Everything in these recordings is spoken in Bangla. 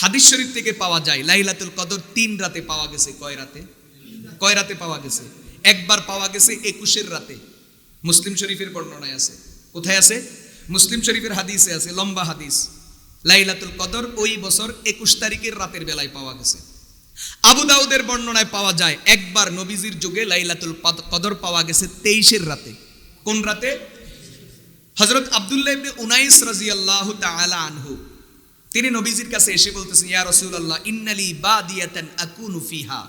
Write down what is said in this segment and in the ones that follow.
হাদিস শরীফ থেকে পাওয়া যায়, লাইলাতুল কদর তিন রাতে পাওয়া গেছে, কয় রাতে? কয় রাতে পাওয়া গেছে? একবার পাওয়া গেছে একুশের রাতে। মুসলিম শরীফের বর্ণনায় আছে। কোথায় আছে? মুসলিম শরীফের হাদিসে আছে, লম্বা হাদিস। লাইলাতুল কদর ওই বছর একুশ তারিখের রাতের বেলায় পাওয়া গেছে। আবু দাউদের বর্ণনায় পাওয়া যায়, একবার নবীজির যুগে লাইলাতুল কদ- কদর পাওয়া গেছে তেইশের রাতে। কোন রাতে? হজরত আবদুল্লাহ উনাইস রাদিয়াল্লাহু তাআলা আনহু। তিনি নবীজির কাছে এসে বলতেছেন, ইয়া রাসূলুল্লাহ, ইন্নালি বাদিয়াতান আকুনু ফিহা।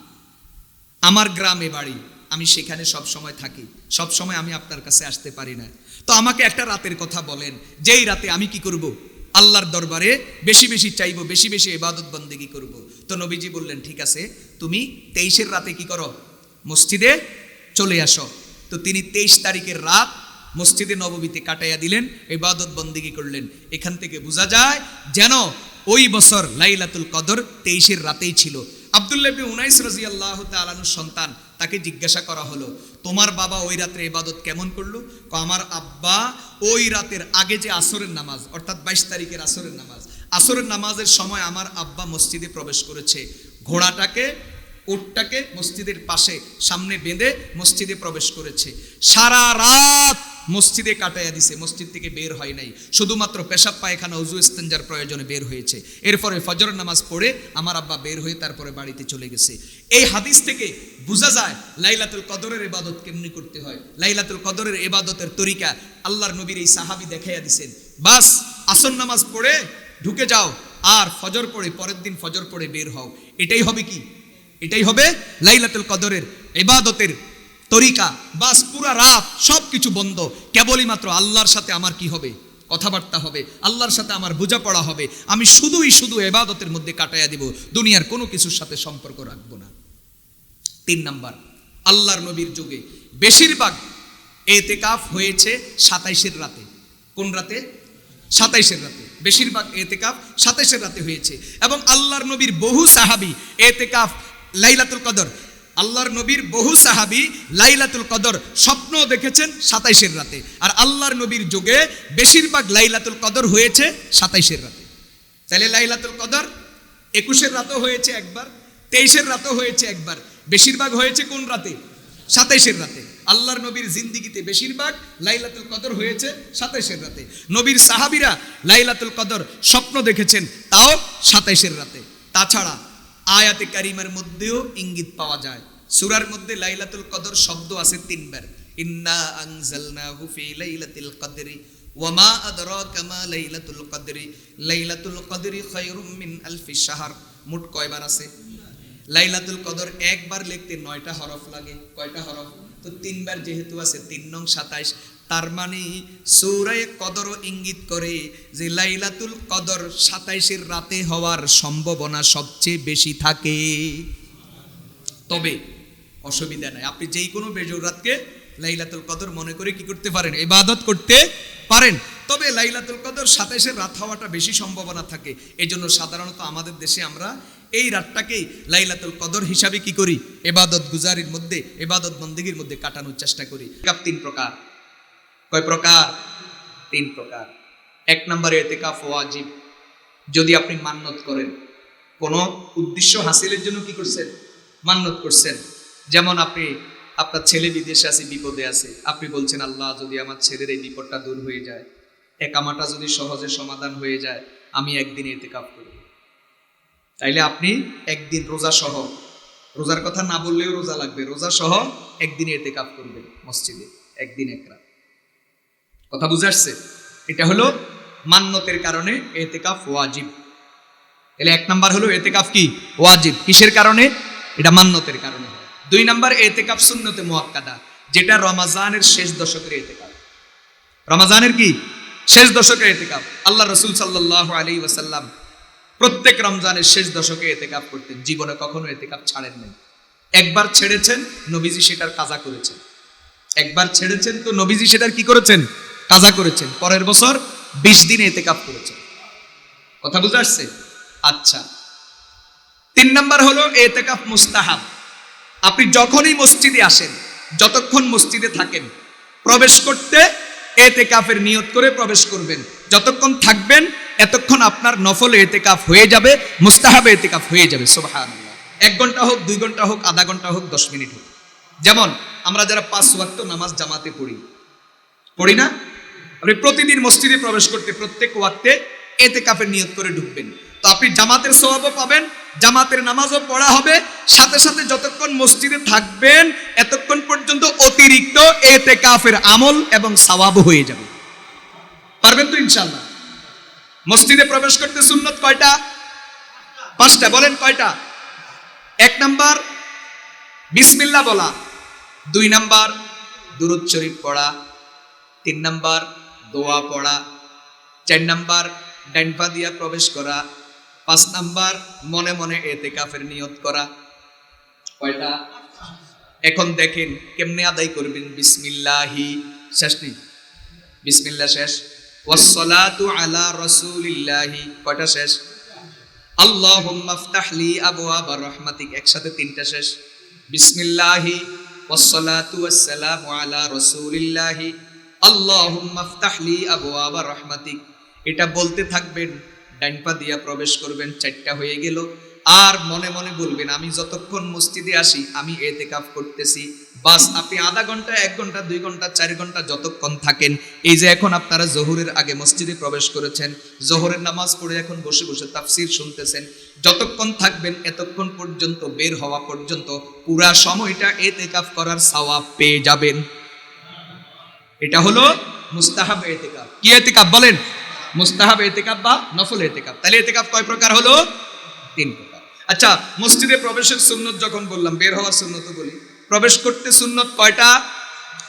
আমার গ্রামে বাড়ি, আমি সেখানে সব সময় থাকি, সব সময় আমি আপনার কাছে আসতে পারি না। তো আমাকে একটা রাতের কথা বলেন, যেই রাতে আমি কি করব? আল্লাহর দরবারে বেশি বেশি চাইব, বেশি বেশি ইবাদত বন্দেগি করব। তো নবীজি বললেন, ঠিক আছে, তুমি তেইশের রাতে কি করো? মসজিদে চলে আসো। তো তিনি তেইশ তারিখের রাত মসজিদে নববীতে কাটাইয়া দিলেন, ইবাদত বন্দেগি করলেন। এখান থেকে বোঝা যায় যেন ওই বছর লাইলাতুল কদর তেইশের রাতেই ছিল। আব্দুল্লাহ ইবনে উনাইস রাদিয়াল্লাহু তাআলার সন্তান তাকে জিজ্ঞাসা করা হলো, তোমার বাবা ওই রাত্রে ইবাদত কেমন করল? আমার আব্বা ওই রাতের আগে যে আসরের নামাজ, অর্থাৎ বাইশ তারিখের আসরের নামাজ, আসরের নামাজের সময় আমার আব্বা মসজিদে প্রবেশ করেছে। ঘোড়াটাকে, উটটাকে মসজিদের পাশে সামনে বেঁধে মসজিদে প্রবেশ করেছে। সারা রাত মসজিদে কাটাইয়া দিছে, মসজিদ থেকে বের হয় নাই। শুধুমাত্র পেশাব, পায়খানা, উজু, ইস্তেঞ্জার প্রয়োজনে বের হয়েছে। এরপরে ফজর নামাজ পড়ে আমার আব্বা বের হয়ে তারপরে বাড়িতে চলে গেছে। এই হাদিস থেকে বোঝা যায় লাইলাতুল কদরের ইবাদত কেমনি করতে হয়। লাইলাতুল কদরের ইবাদতের তরিকা আল্লাহর নবীর এই সাহাবি দেখাইয়া দিছেন। বাস আসন নামাজ পড়ে ঢুকে যাও, আর ফজর পড়ে, পরের দিন ফজর পড়ে বের হও। এটাই হবে কি? এটাই হবে লাইলাতুল কদরের ইবাদতের তরিকা, বাস, পুরা রাত সব কিছু বন্ধ। কেবলই মাত্র আল্লাহর সাথে আমার কি হবে? কথাবার্তা হবে, আল্লাহর সাথে আমার বোঝাপড়া হবে। আমি শুধুই শুধু এবাদতের মধ্যে কাটাইয়া দিব, দুনিয়ার কোনো কিছুর সাথে সম্পর্ক রাখব না। তিন নাম্বার, আল্লাহর নবীর যুগে বেশিরভাগ এতেকাফ হয়েছে সাতাইশের রাতে। কোন রাতে? সাতাইশের রাতে। বেশিরভাগ এতেকাফ সাতাইশের রাতে হয়েছে। এবং আল্লাহর নবীর বহু সাহাবি এতেকাফ লাইলাতুল কদর আল্লাহর নবীর বহু সাহাবি লাইলাতুল কদর স্বপ্ন দেখেছেন সাতাইশের রাতে। আর আল্লাহর নবীর যুগে বেশিরভাগ লাইলাতুল কদর হয়েছে সাতাইশের রাতে। তাহলে লাইলাতুল কদর একুশের রাতও হয়েছে একবার, তেইশের রাতও হয়েছে একবার। বেশিরভাগ হয়েছে কোন রাতে? সাতাইশের রাতে। আল্লাহর নবীর জিন্দিগিতে বেশিরভাগ লাইলাতুল কদর হয়েছে সাতাইশের রাতে। নবীর সাহাবিরা লাইলাতুল কদর স্বপ্ন দেখেছেন, তাও সাতাইশের রাতে। তাছাড়া আয়াতে কারিমার মধ্যেও ইঙ্গিত পাওয়া যায়। সুরার মধ্যে লাইলাতুল কদর শব্দ আছে তিনবার। ইন্না আনজালনাহু ফি লাইলাতিল কদরি ওয়ামা আদরাকা মা লাইলাতুল কদরি। লাইলাতুল কদরি খায়রুম মিন আলফি শাহর। মোট কয়বার আছে? লাইলাতুল কদর একবার লিখতে নয়টা হরফ লাগে। কয়টা হরফ? তো তিনবার যেহেতু আছে, তিন নং সাতাইশ, তার মানে সৌরায় কদর ইঙ্গিত করে যে লাইলাতুল কদর সাতাইশের রাতে হওয়ার সম্ভাবনা সবচেয়ে বেশি থাকে। তবে অসুবিধা নাই, আপনি যেই কোনো বেজুর রাতকে লাইলাতুল কদর মনে করে কি করতে পারেন? এবাদত করতে পারেন। তবে লাইলাতুল কদর সাতাইশের রাত হওয়াটা বেশি সম্ভাবনা থাকে। এই জন্য সাধারণত আমাদের দেশে আমরা এই রাতটাকেই লাইলাতুল কদর হিসাবে কি করি? এবাদত গুজারির মধ্যে, এবাদত বন্দিগির মধ্যে কাটানোর চেষ্টা করি। তিন প্রকার। কয় প্রকার? তিন প্রকার। এক নম্বরে এতেকাফ ওয়াজিব। যদি আপনি মান্নত করেন, কোনো উদ্দেশ্য হাসিলের জন্য কি করছেন? মান্নত করছেন। যেমন আপনি, আপনার ছেলে বিদেশে আছে, বিপদে আছে। আপনি বলছেন, আল্লাহ যদি আমার ছেলের এই বিপদটা দূর হয়ে যায়। একামাটা যদি সহজে সমাধান হয়ে যায়, আমি একদিন এতে কাপ করব তাইলে আপনি একদিন রোজা সহ, রোজার কথা না বললেও রোজা লাগবে, রোজা সহ একদিন এতে কাপ করবেন মসজিদে, একদিন এক রাত। কথা বুঝে আসছে? এটা হলো মান্যতের কারণে এতেকাফ ওয়াজিব। তাহলে এক নাম্বার হলো এতেকাফ কি? ওয়াজিব। কিসের কারণে? এটা মান্যতের কারণে দুই নাম্বার, এতেকাফ সুন্নতে মুয়াক্কাদা, যেটা রমাজানের শেষ দশকের এতেকাফ। রমাজানের কি? শেষ দশকের এতেকাফ। আল্লাহ রসুল সাল্লাহ আলী ওয়াসাল্লাম প্রত্যেক রমজানের শেষ দশকে এতেকাফ করতেন। জীবনে কখনো এতেকাফ ছাড়েন নাই। একবার ছেড়েছেন, নবীজি সেটার কাজা করেছেন। একবার ছেড়েছেন তো নবীজি সেটার কি করেছেন? কাজা করেছেন। পরের বছর বিশ দিনে এতেকাফ করেছেন। কথা বুঝে আসছে? আচ্ছা। তিন নাম্বার হলো এতেকাফ মুস্তাহাব। আপনি যখনই মসজিদে আসেন, যতক্ষণ মসজিদে থাকেন, প্রবেশ করতে এতে কাফের নিয়ত করে প্রবেশ করবেন। যতক্ষণ থাকবেন, এতক্ষণ আপনার নফল এতে কাফ হয়ে যাবে, মুস্তাহাবে এতে কাফ হয়ে যাবে সোভান এক ঘণ্টা হোক, দুই ঘণ্টা হোক, আধা ঘণ্টা হোক, দশ মিনিট হোক। যেমন, আমরা যারা পাঁচ ওয়াক্ত নামাজ জামাতে পড়ি পড়ি না? আপনি প্রতিদিন মসজিদে প্রবেশ করতে প্রত্যেক ওয়াক্তে এতে কাফের নিয়ত করে ঢুকবেন। তো আপনি জামাতের স্বভাবও পাবেন, জামাতের নামাজও পড়া হবে। সাথে সাথে যতক্ষণ মসজিদে থাকবেন, এতক্ষণ পর্যন্ত অতিরিক্ত এতে কাফের আমল এবং সওয়াব হয়ে যাবে। পারবেন তো ইনশাল্লাহ মসজিদে প্রবেশ করতে সুন্নত কয়টা? পাঁচটা, বলেন কয়টা? এক নাম্বার, বিসমিল্লাহ বলা। দুই নাম্বার, দুরুদ শরীফ পড়া। তিন নাম্বার, দোয়া পড়া। চার নাম্বার ডাইনপা দিয়া প্রবেশ করা। পাঁচ নাম্বার, মনে মনে এতে কাফের নিয়ত করা। কয়টা? এখন দেখেন কেমনে আদায় করবেন বিসমিল্লাহি, শেষ নেই। বিসমিল্লাহ শেষ। ওয়াসসালাতু আলা রাসূলিল্লাহি, কয়টা শেষ? আল্লাহুম্মা আফতাহ লি আবওয়াবা রাহমাতিক, একসাথে তিনটা শেষ। বিসমিল্লাহি, ওয়াসসালাতু ওয়াসসালামু আলা রাসূলিল্লাহি, আল্লাহুম্মা আফতাহ লি আবওয়াবা রাহমাতিক। এটা বলতে থাকবেন ডাইন পা দিয়া প্রবেশ করবেন, চারটা হয়ে গেল। আর মনে মনে বলবেন, আমি যতক্ষণ মসজিদে আসি, আমি এতেকাফ করতেছি। বাস, আপনি আধা ঘণ্টা, এক ঘণ্টা, দুই ঘণ্টা, চার ঘণ্টা যতক্ষণ থাকেন, এই যে এখন আপনারা জহুরের আগে মসজিদে প্রবেশ করেছেন, জোহরের নামাজ পড়ে এখন বসে বসে তাফসির শুনতেছেন, যতক্ষণ থাকবেন, এতক্ষণ পর্যন্ত, বের হওয়া পর্যন্ত, পুরা সময়টা এতেকাফ করার সওয়াব পেয়ে যাবেন। এটা হলো মুস্তাহাব এতেকাফ। কি এতেকাফ? বলেন। মুস্তাহাব এতেকাফ বা নফল এতেকাফ। তাহলে এতেকাফ কয় প্রকার হলো? তিন প্রকার। আচ্ছা মসজিদে প্রবেশের সুন্নত যখন বললাম, বের হওয়ার সুন্নত বলি, প্রবেশ করতে সুন্নত কয়টা?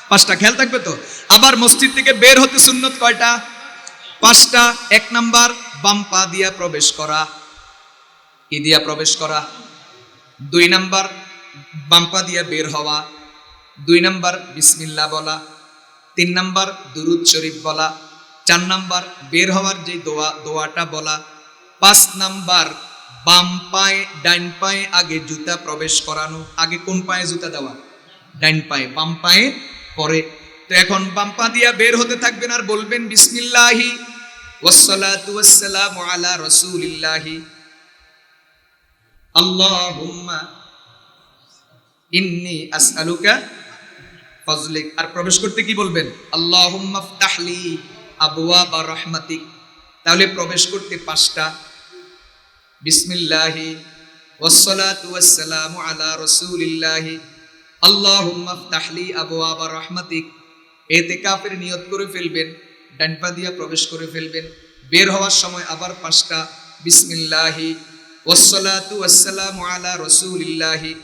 পাঁচটা, খেয়াল থাকবে তো? আবার মসজিদ থেকে বের হতে সুন্নত কয়টা? পাঁচটা, এক নাম্বার, বাম পা দিয়া প্রবেশ করা। কি দিয়া প্রবেশ করা? দুই নাম্বার, বাম পা দিয়া বের হওয়া। দুই নাম্বার, বিসমিল্লা বলা। তিন নাম্বার, দুরুদ শরীফ বলা। চার নাম্বার বের হওয়ার যে দোয়া, দোয়াটা বলা, পাঁচ নাম্বার বাম পায়ে ডাইন পায়ে আগে জুতা প্রবেশ করানো, আগে কোন পায়ে জুতা দেওয়া? ডাইন পায়ে, বাম পায়ে পরে। তো এখন বাম পা দিয়া বের হতে থাকবেন আর বলবেন, বিসমিল্লাহি ওয়াসসালাতু ওয়াসসালামু আলা রাসূলিল্লাহি। আল্লাহুম্মা ইন্নি আসআলুকা ফজলিক। আর প্রবেশ করতে কি বলবেন? আল্লাহুম্মা ফতাহলি আবওয়াবা রাহমাতিক, তাহলে প্রবেশ করতে পাঁচটা। বিসমিল্লাহি, ওয়াসসালাতু ওয়াসসালামু আলা রাসূলিল্লাহি। আল্লাহুম্মা ফতাহলি আবওয়াবা রাহমাতিক। এতেকাফের নিয়ত করে ফেলবেন, ডান পা দিয়া প্রবেশ করে ফেলবেন। বের হওয়ার সময় আবার পাঁচটা। বিসমিল্লাহি, ওয়াসসালাতু ওয়াসসালামু আলা রাসূলিল্লাহি।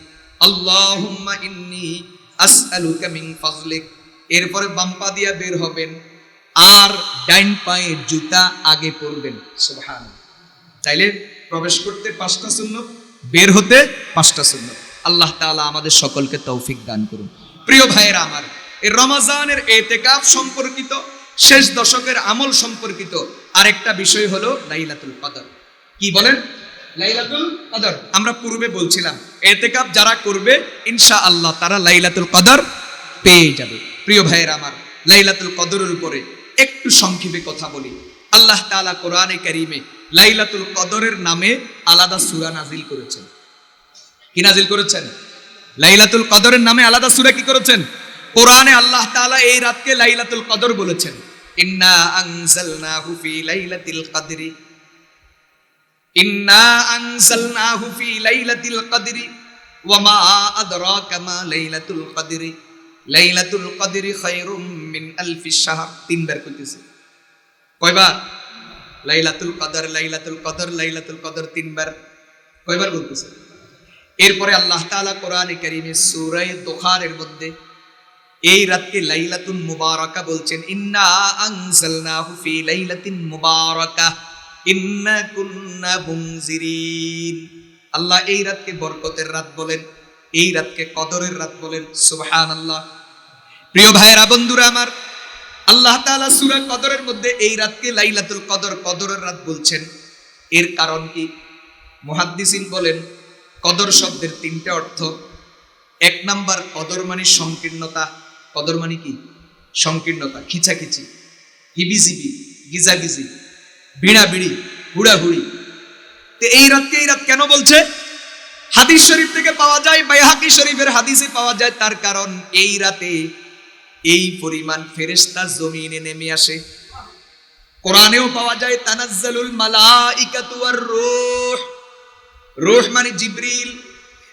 আল্লাহুম্মা ইন্নী আসআলুকা মিন ফাজলিক। এরপরে বাম্পা দিয়া বের হবেন। আর ডাইন পায়ে জুতা আগে পরবেন। সুবহান তাইলে প্রবেশ করতে পাঁচটা শূন্য বের হতে পাঁচটা শূন্য আল্লাহ তাআলা আমাদের সকলকে তৌফিক দান করুন। প্রিয় ভাইয়েরা আমার, এই রমাজানের এতেকাফ সম্পর্কিত, শেষ দশকের আমল সম্পর্কিত আরেকটা বিষয় হলো লাইলাতুল কদর। কি বলেন? লাইলাতুল কদর। আমরা পূর্বে বলছিলাম, এতেকাফ যারা করবে ইনশা আল্লাহ তারা লাইলাতুল কদর পেয়ে যাবে। প্রিয় ভাইয়ের আমার, লাইলাতুল কদরের উপরে একটু সংক্ষেপে কথা বলি। আল্লাহ তাআলা কোরআনে কারিমে লাইলাতুল কদরের নামে আলাদা সূরা নাজিল করেছেন। কি নাজিল করেছেন? লাইলাতুল কদরের নামে আলাদা সূরা কি করেছেন? কোরআনে আল্লাহ তাআলা এই রাতকে লাইলাতুল কদর বলেছেন। ইন্না আনজালনাহু ফি লাইলাতিল কদরি। ইন্না আনজালনাহু ফি লাইলাতিল কদরি। ওয়া মা আদরাকা মা লাইলাতুল কদরি। লাইলাতুল কদরি খায়রুম মিন আলফি শাহর, তিনবার কইতেছে। কয়বার? লাইলাতুল কদর লাইলাতুল কদর লাইলাতুল কদর তিনবার। কয়বার বলতেছে? এরপরে আল্লাহ তাআলা কোরআনে কারীমে সূরা দুখারের মধ্যে এই রাতকে লাইলাতুন মুবারাকা বলছেন। ইন্না আনজালনাহু ফি লাইলাতিন মুবারাকা, ইন্না কুন্না মুনজিরিন। আল্লাহ এই রাতকে বরকতের রাত বলেন, এই রাতকে কদরের রাত বলেন। সুবহানাল্লাহ। প্রিয় ভাইয়েরা, বন্ধুরা আমার, আল্লাহ তাআলা সূরা কদরের মধ্যে এই রাতকে লাইলাতুল কদর, কদরের রাত বলছেন। এর কারণ কি? মুহাদ্দিসিন বলেন, কদর শব্দের তিনটে অর্থ। এক নাম্বার, কদর মানে সংকীর্ণতা। কদর মানে কি? সংকীর্ণতা, খিচাখিচি, হিবিজিবি, গিজাগিজি বিড়া বিড়ি হুড়াহুড়ি। তো এই রাতকে এই রাত কেন বলছে? হাদিস শরীফ থেকে পাওয়া যায় বাইহাকি শরীফের হাদিসে পাওয়া যায়, তার কারণ এই রাতে এই পরিমাণ ফেরেশতা জমিনে নেমে আসে। কোরআনেও পাওয়া যায়, তানাজ্জালুল মালাইকাতু ওয়ার রূহ। রূহ মানে জিব্রিল।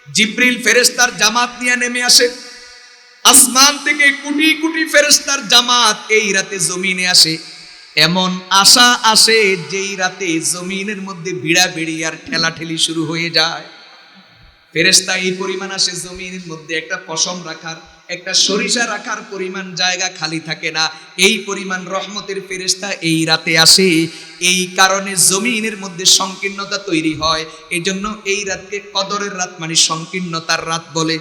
জিব্রিল ফেরেস্তার জামাত নিয়ে নেমে আসে। আসমান থেকে কোটি কোটি ফেরেস্তার জামাত এই রাতে জমিনে আসে। এমন আশা আসে যেই রাতে জমিনের মধ্যে ভিড়া ভিড়ি আর ঠেলাঠেলি শুরু হয়ে যায়। ফেরেশতা এই পরিমাণ আসে জমিনের মধ্যে একটা পশম রাখার একটা সরিষা রাখার পরিমাণ জায়গা খালি থাকে না। এই পরিমাণ রহমতের ফেরেস্তা এই রাতে আসে। এই কারণে জমিনের মধ্যে সংকীর্ণতা তৈরি হয়। এই জন্য এই রাতকে কদরের রাত মানে সংকীর্ণতার রাত বলে।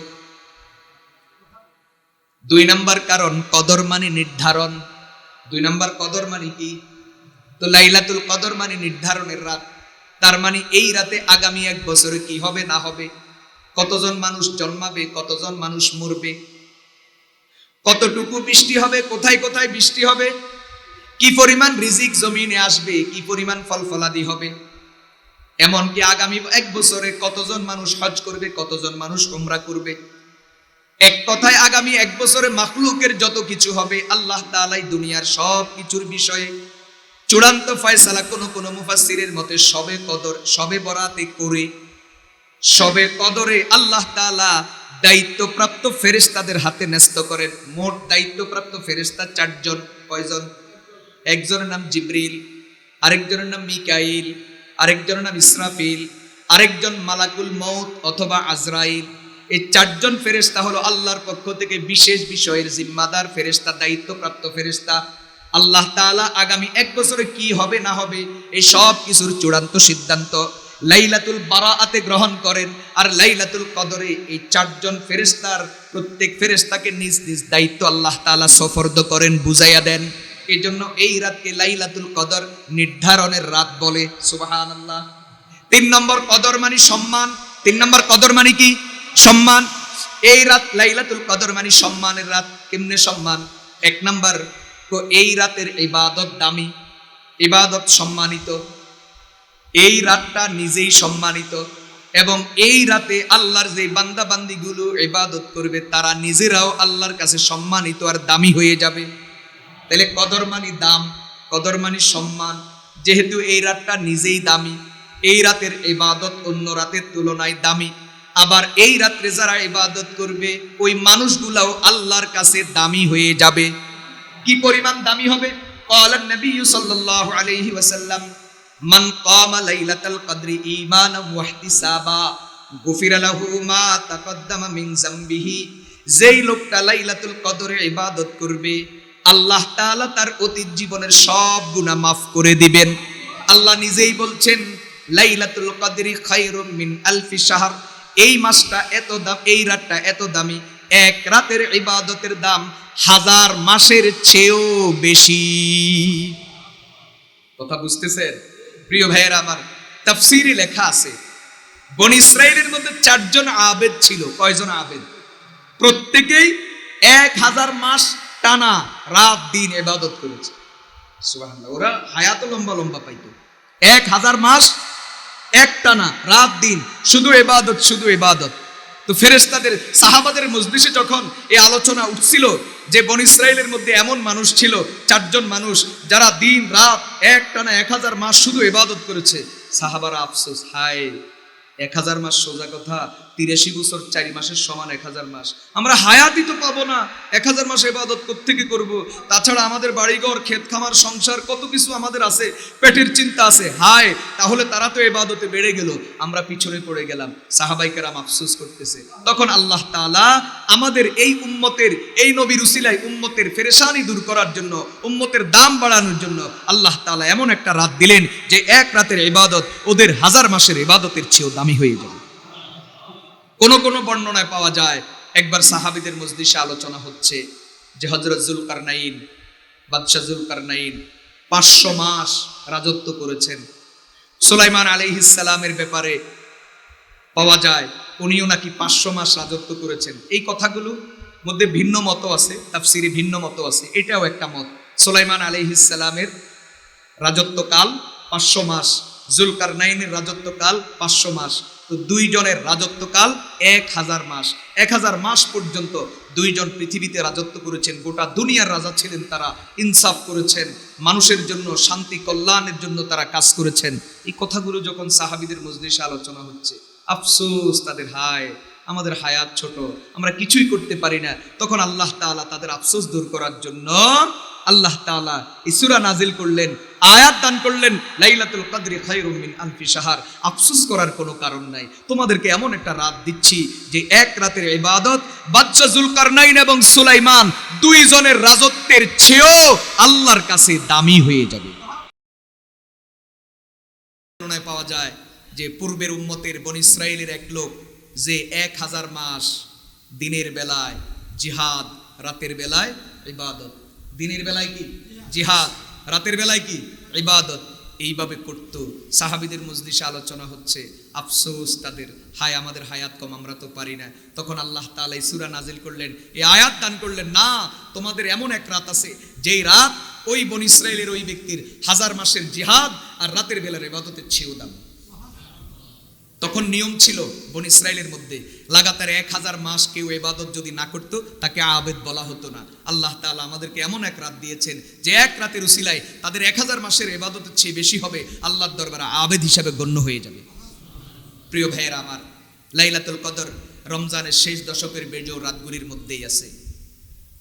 দুই নাম্বার কারণ, কদর মানে নির্ধারণ। দুই নাম্বার কদর মানে কি? তো লাইলাতুল কদর মানে নির্ধারণের রাত। তার মানে এই রাতে আগামী এক বছরে কি হবে না হবে? কতজন মানুষ জন্মাবে, কতজন মানুষ মরবে? কতটুকু বৃষ্টি হবে, কোথায় কোথায় বৃষ্টি হবে, কি পরিমাণ রিজিক জমিনে আসবে, কি পরিমাণ ফল ফলাদি হবে। এমনকি আগামী এক বছরে কতজন মানুষ হজ করবে, কতজন মানুষ উমরা করবে। এক কথায় আগামী এক বছরে মাখলুকের যত কিছু হবে, আল্লাহ তাআলাই দুনিয়ার সব কিছুর বিষয়ে চূড়ান্ত ফয়সালা কোন কোন মুফাসসিরের মতে সবে কদর, সবে বরাতে করে, সবে কদরে আল্লাহ তাআলা দায়িত্বপ্রাপ্ত ফেরেশতাদের হাতে ন্যস্ত করেন। মোট দায়িত্বপ্রাপ্ত ফেরেশতা চারজন, কয়জন? একজনের নাম জিবরিল, আরেকজনের নাম মিকাইল, আরেকজনের নাম ইসরাফিল, আরেকজন মালাকুল মৌত অথবা আজরাইল। এই চারজন ফেরেশতা হলো আল্লাহর পক্ষ থেকে বিশেষ বিষয়ের জিম্মাদার ফেরেশতা, দায়িত্বপ্রাপ্ত ফেরেশতা। আল্লাহ তাআলা আগামী এক বছরে কি হবে না হবে, এই সব কিছুর চূড়ান্ত সিদ্ধান্ত। লাইলাতুল বারাআতে গ্রহণ করেন। আর লাইলাতুল কদরে এই চারজন ফেরেশতার প্রত্যেক ফেরেশতাকে নিজ নিজ দায়িত্ব আল্লাহ তাআলা সফরদ করেন, বুঝাইয়া দেন। এই জন্য এই রাতকে লাইলাতুল কদর নির্ধারণের রাত বলে, সুবহানাল্লাহ। তিন নম্বর কদর মানে সম্মান। তিন নম্বর কদর মানে কি? সম্মান। এই রাত লাইলাতুল কদর মানে সম্মানের রাত। কেমনে সম্মান? এক নম্বর এই রাতের ইবাদত দামি। ইবাদত সম্মানিত। এই রাতটা নিজেই সম্মানিত এবং এই রাতে আল্লাহর যে বান্দা বান্দিগুলো ইবাদত করবে তারা নিজেরাও আল্লাহর কাছে সম্মানিত আর দামি হয়ে যাবে তাহলে কদর মানি দাম কদর মানি সম্মান যেহেতু এই রাতটা নিজেই দামি এই রাতের ইবাদত অন্য রাতের তুলনায় দামি আবার এই রাত্রে যারা ইবাদত করবে ওই মানুষগুলাও আল্লাহর কাছে দামি হয়ে যাবে কি পরিমাণ দামি হবে قال النبي صلى الله عليه وسلم মান কামা লাইলাতাল কদরি ঈমানাও ওয়াহতিসাবা, গুফিরা লাহু মা তাকদ্দামা মিন জামবিহি। যেই লোকটা লাইলাতুল কদরে ইবাদত করবে, আল্লাহ তাআলা তার অতীত জীবনের সব গুনাহ মাফ করে দিবেন। আল্লাহ নিজেই বলছেন, লাইলাতুল কদরি খায়রুম মিন আলফি শাহর। এই মাসটা এত দাম, এই রাতটা এত দামি। এক রাতের ইবাদতের দাম হাজার মাসের চেয়েও বেশি। কথা বুঝতেছেন? প্রিয় ভাইয়েরা আমার তাফসিরে লেখা আছে, বন ইসরায়েলের মধ্যে চারজন আবেদ ছিল। কয়জন আবেদ? প্রত্যেকেই এক হাজার মাস টানা রাত দিন এবাদত করেছে। ওরা হায়াত লম্বা লম্বা পাইতো। এক হাজার মাস এক টানা রাত দিন, শুধু এবাদত শুধু এবাদত তো ফেরেস্তাদের সাহাবাদের মজলিসে যখন এই আলোচনা উঠছিল যে বন ইসরায়েলের মধ্যে এমন মানুষ ছিল, চারজন মানুষ, যারা দিন, রাত, এক টানা এক হাজার মাস শুধু এবাদত করেছে, সাহাবারা আফসোস, হায়! এক হাজার মাস সোজা কথা, তিরাশি বছর চারি মাসের সমান এক হাজার মাস। আমরা হায়াতই তো পাবো না, এক হাজার মাস এবাদত কোথেকে করব? তাছাড়া আমাদের বাড়িঘর, ক্ষেত খামার, সংসার, কত কিছু আমাদের আছে, পেটের চিন্তা আছে। হায়, তাহলে তারা তো এবাদতে বেড়ে গেল, আমরা পিছনে পড়ে গেলাম সাহাবাইকেরাম আফসোস করতেছে। তখন আল্লাহ তাআলা আমাদের এই উম্মতের, এই নবীর উসিলায় উম্মতের ফেরেশানি দূর করার জন্য, উম্মতের দাম বাড়ানোর জন্য আল্লাহ তাআলা এমন একটা রাত দিলেন যে এক রাতের ইবাদত ওদের হাজার মাসের ইবাদতের চেয়েও দামি হয়ে যাবে। কোন কোন বর্ণনায় পাওয়া যায়, একবার সাহাবিদের মজলিসে আলোচনা হচ্ছে যে হজরত জুলকারনাইন, বাদশাহ জুলকারনাইন পাঁচশো মাস রাজত্ব করেছেন। সুলাইমান আলাইহিসালামের ব্যাপারে পাওয়া যায়, উনিও নাকি পাঁচশো মাস রাজত্ব করেছেন। এই কথাগুলো মধ্যে ভিন্ন মত আছে, তাফসিরে ভিন্ন মত আছে, এটাও একটা মত। সোলাইমান আলাইহিসসালামের রাজত্বকাল পাঁচশো মাস জুলকার নাইনের রাজত্বকাল পাঁচশো মাস। তো দুইজনের রাজত্বকাল এক হাজার মাস। এক হাজার মাস পর্যন্ত দুইজন পৃথিবীতে রাজত্ব করেছেন। গোটা দুনিয়ার রাজা ছিলেন তারা। ইনসাফ করেছেন। মানুষের জন্য শান্তি, কল্যাণের জন্য তারা কাজ করেছেন। এই কথাগুলো যখন সাহাবিদের মজলিসে আলোচনা হচ্ছে, আফসোস তাদের হায়, আমাদের হায়াত ছোট, আমরা কিছুই করতে পারি না। তখন আল্লাহ তাআলা তাদের আফসোস দূর করার জন্য আল্লাহ তাআলা ইসুরা নাজিল করলেন, আয়াত দান করলেন, লাইলাতুল কদরি খায়রুম মিন আলফি শাহর। আফসোস করার কোনো কারণ নাই। তোমাদেরকে এমন একটা রাত দিচ্ছি যে এক রাতের ইবাদত, বাদশা জুলকারনাইন এবং সুলাইমান দুইজনের রাজত্বের চেয়েও আল্লাহর কাছে দামি হয়ে যাবে। পাওয়া যায় যে পূর্বের উম্মতের বন ইসরায়েলের এক লোক যে এক হাজার মাস দিনের বেলায় জিহাদ, রাতের বেলায় ইবাদত দিনের বেলায় কি? জিহাদ, রাতের বেলায় কি? ইবাদত। এইভাবে করত। সাহাবিদের মজলিসে আলোচনা হচ্ছে, আফসোস তাদের, হায় আমাদের হায়াত কম, আমরা তো পারি না। তখন আল্লাহ তাআলা এই সূরা নাজিল করলেন এই আয়াত দান করলেন, না, তোমাদের এমন এক রাত আছে, যেই রাত ওই বন ইসরায়েলের ওই ব্যক্তির হাজার মাসের জিহাদ আর রাতের বেলার ইবাদতের চেয়েও দাম। তখন নিয়ম ছিল বন ইসরায়েলের মধ্যে, লাগাতার এক হাজার মাস কেউ এবাদত যদি না করত, তাকে আবেদ বলা হতো না। আল্লাহ তাআলা আমাদেরকে এমন এক রাত দিয়েছেন যে এক রাতের উসিলায় তাদের এক হাজার মাসের এবাদতের চেয়ে বেশি হবে, আল্লাহর দরবারে আবেদ হিসাবে গণ্য হয়ে যাবে। প্রিয় ভাইয়েরা আমার, লাইলাতুল কদর রমজানের শেষ দশকের বেজো রাতগুলির মধ্যেই আছে।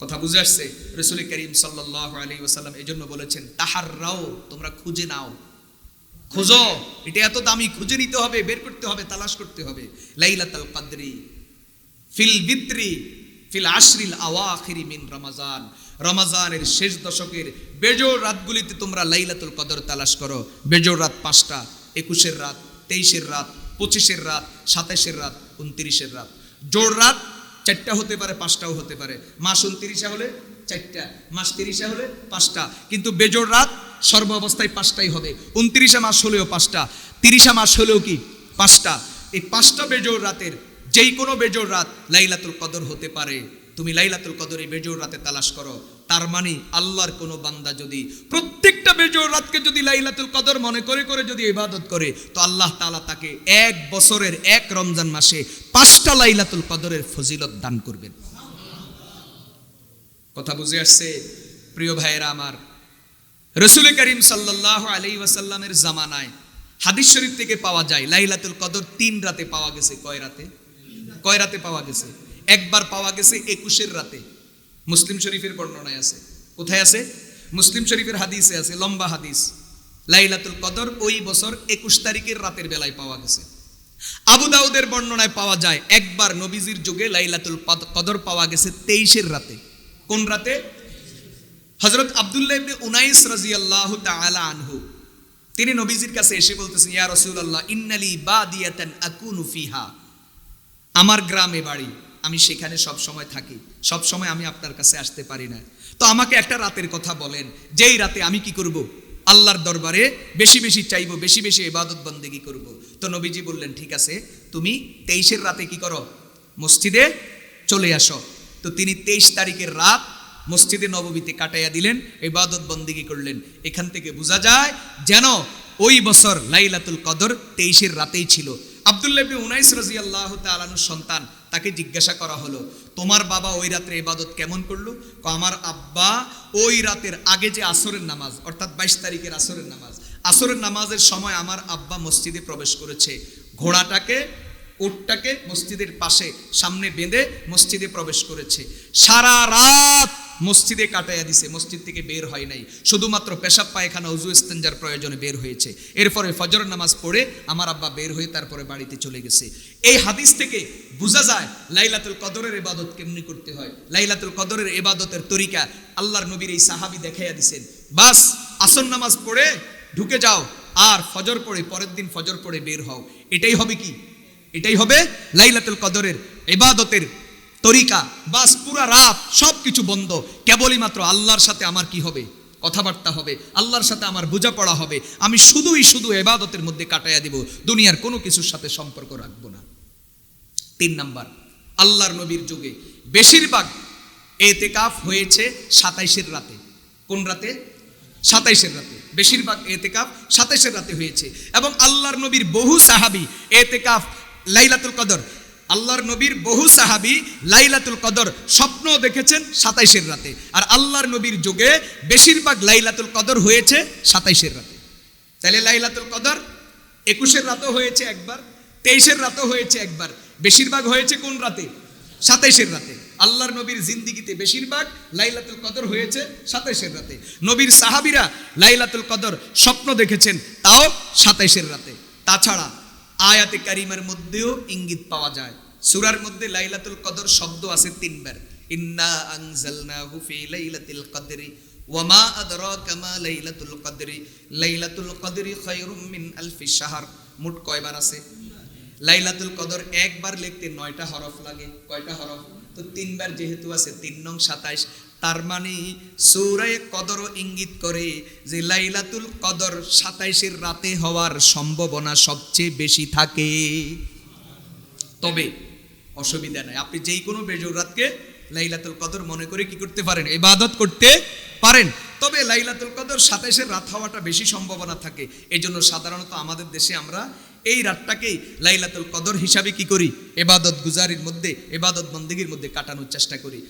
কথা বুঝে আসছে? রসুল করিম সাল্লাহ আলী ওসাল্লাম জন্য বলেছেন, তাহার রাও, তোমরা খুঁজে নাও। খোঁজো। এটা এত দামি, খুঁজে নিতে হবে, বের করতে হবে, তালাশ করতে হবে। লাইলাতুল কদরি, ফিল বিত্রি ফিল আশরিল আওয়াখিরি মিন রমাজান। রমাজানের শেষ দশকের বেজোর রাতগুলিতে তোমরা লাইলাতুল কদর তালাশ করো। বেজোর রাত পাঁচটা, একুশের রাত, তেইশের রাত, পঁচিশের রাত সাতাশের রাত, উনত্রিশের রাত। জোর রাত চারটা হতে পারে, পাঁচটাও হতে পারে। মাস উনত্রিশে হলে চারটা, মাস তিরিশে হলে পাঁচটা। কিন্তু বেজোর রাত সর্ব অবস্থায় পাঁচটাই হবে। উনত্রিশে মাস হলেও পাঁচটা। তিরিশে মাস হলেও কি? পাঁচটা। এই পাঁচটা বেজোর রাতের যেই কোনো বেজোর রাত লাইলাতুল কদর হতে পারে। তুমি লাইলাতুল কদর এই বেজোর রাতে তালাশ করো। তার মানে আল্লাহর কোনো বান্দা যদি প্রত্যেকটা বেজোর রাতকে যদি লাইলাতুল কদর মনে করে করে যদি ইবাদত করে, তো আল্লাহ তাআলা তাকে এক বছরের এক রমজান মাসে পাঁচটা লাইলাতুল কদরের ফজিলত দান করবেন। কথা বুঝে আসছে? প্রিয় ভাইয়েরা আমার রসুল করিম সাল্লাহ আলী ওয়াসাল্লামের জামানায় হাদিস শরীফ থেকে পাওয়া যায়, লাইলাতুল কদর তিন রাতে পাওয়া গেছে, কয় রাতে? কয় রাতে পাওয়া গেছে? একবার পাওয়া গেছে একুশের রাতে। মুসলিম শরীফের বর্ণনায় আছে। কোথায় আছে? মুসলিম শরীফের হাদিসে আছে, লম্বা হাদিস। লাইলাতুল কদর ওই বছর একুশ তারিখের রাতের বেলায় পাওয়া গেছে। আবু দাউদের বর্ণনায় পাওয়া যায়, একবার নবীজির যুগে লাইলাতুল কদর পাওয়া গেছে তেইশের রাতে। কোন রাতে? হজরত আবদুল্লাহ ইবনে উনাইস রাদিয়াল্লাহু আনহু, তিনি নবীজির কাছে এসে বলতেছেন, ইয়া রাসূলুল্লাহ, ইন্নালি বাদিয়াতান আকুনু ফিহা। আমার গ্রামে বাড়ি, আমি সেখানে সব সময় থাকি, সব সময় আমি আপনার কাছে আসতে পারি না। তো আমাকে একটা রাতের কথা বলেন, যেই রাতে আমি কি করব? আল্লাহর দরবারে বেশি বেশি চাইব, বেশি বেশি ইবাদত বন্দেগি করব। তো নবীজি বললেন, ঠিক আছে, তুমি তেইশের রাতে কি করো? মসজিদে চলে আসো। তো তিনি তেইশ তারিখের রাত মসজিদে নববীতে কাটাইয়া দিলেন, ইবাদত বন্দিগি করলেন। এখান থেকে বোঝা যায় যেন ওই বছর লাইলাতুল কদর তেইশের রাতেই ছিল। আব্দুল্লাহ ইবনে উনাইস রাদিয়াল্লাহু তাআলার সন্তান তাকে জিজ্ঞাসা করা হলো, তোমার বাবা ওই রাত্রে ইবাদত কেমন করল? আমার আব্বা ওই রাতের আগে যে আসরের নামাজ, অর্থাৎ বাইশ তারিখের আসরের নামাজ, আসরের নামাজের সময় আমার আব্বা মসজিদে প্রবেশ করেছে। ঘোড়াটাকে উটটাকে মসজিদের পাশে, সামনে বেঁধে মসজিদে প্রবেশ করেছে। সারা রাত মসজিদে কাটাইয়া দিছে, মসজিদ থেকে বের হয় নাই। শুধুমাত্র পেশাব, পায়খানা, উজু, ইস্তেঞ্জার প্রয়োজনে বের হয়েছে। এরপরে ফজর নামাজ পড়ে আমার আব্বা বের হয়ে তারপরে বাড়িতে চলে গেছে। এই হাদিস থেকে বোঝা যায় লাইলাতুল কদরের ইবাদত কেমনি করতে হয়। লাইলাতুল কদরের এবাদতের তরিকা আল্লাহর নবীর এই সাহাবি দেখাইয়া দিছেন। বাস, আসর নামাজ পড়ে ঢুকে যাও, আর ফজর পড়ে, পরের দিন ফজর পড়ে বের হও। এটাই হবে কি? এটাই হবে লাইলাতুল কদরের ইবাদতের তরিকা। বাস পুরা রাত সব কিছু বন্ধ। কেবলই মাত্র আল্লাহর সাথে আমার কি হবে? কথাবার্তা হবে। আল্লাহর সাথে আমার বোঝাপড়া হবে। আমি শুধুই শুধু এবাদতের মধ্যে কাটাইয়া দিব। দুনিয়ার কোনো কিছুর সাথে সম্পর্ক রাখব না। তিন নাম্বার, আল্লাহর নবীর যুগে বেশিরভাগ এতেকাফ হয়েছে সাতাইশের রাতে। কোন রাতে? সাতাইশের রাতে। বেশিরভাগ এতেকাফ সাতাইশের রাতে হয়েছে। এবং আল্লাহর নবীর বহু সাহাবি এতেকাফ লাইলাতুল কদর। আল্লাহর নবীর বহু সাহাবি লাইলাতুল কদর স্বপ্ন দেখেছেন সাতাইশের রাতে। আর আল্লাহর নবীর যুগে বেশিরভাগ লাইলাতুল কদর হয়েছে সাতাইশের রাতে। তাহলে লাইলাতুল কদর একুশের রাতও হয়েছে একবার, তেইশের রাতও হয়েছে একবার। বেশিরভাগ হয়েছে কোন রাতে? সাতাইশের রাতে। আল্লাহর নবীর জিন্দিগিতে বেশিরভাগ লাইলাতুল কদর হয়েছে সাতাইশের রাতে। নবীর সাহাবিরা লাইলাতুল কদর স্বপ্ন দেখেছেন, তাও সাতাইশের রাতে। তাছাড়া আয়াতে কারিমার মধ্যেও ইঙ্গিত পাওয়া যায়। সূরার মধ্যে লাইলাতুল কদর শব্দ আছে তিনবার। ইন্না আনজালনাহু ফি লাইলাতিল কদরি ওয়ামা আদরাকা মা লাইলাতুল কদরি। লাইলাতুল কদরি খায়রুম মিন আলফি শাহর। মোট কয়বার আছে? লাইলাতুল কদর একবার লিখতে নয়টা হরফ লাগে। কয়টা হরফ? তো তিনবার যেহেতু আছে, তিন নং সাতাইশ। তার মানে সৌরায় কদরও ইঙ্গিত করে যে লাইলাতুল কদর সাতাইশের রাতে হওয়ার সম্ভাবনা সবচেয়ে বেশি থাকে। তবে অসুবিধা নাই। আপনি যেই কোনো বেজোর রাতকে লাইলাতুল কদর মনে করে কি করতে পারেন? ইবাদত করতে পারেন। তবে লাইলাতুল কদর সাতাইশের রাত হওয়াটা বেশি সম্ভাবনা থাকে। এই জন্য সাধারণত আমাদের দেশে আমরা এই রাতটাকেই লাইলাতুল কদর হিসাবে কি করি? এবাদত গুজারির মধ্যে এবাদত বন্দেগীর মধ্যে কাটানোর চেষ্টা করি।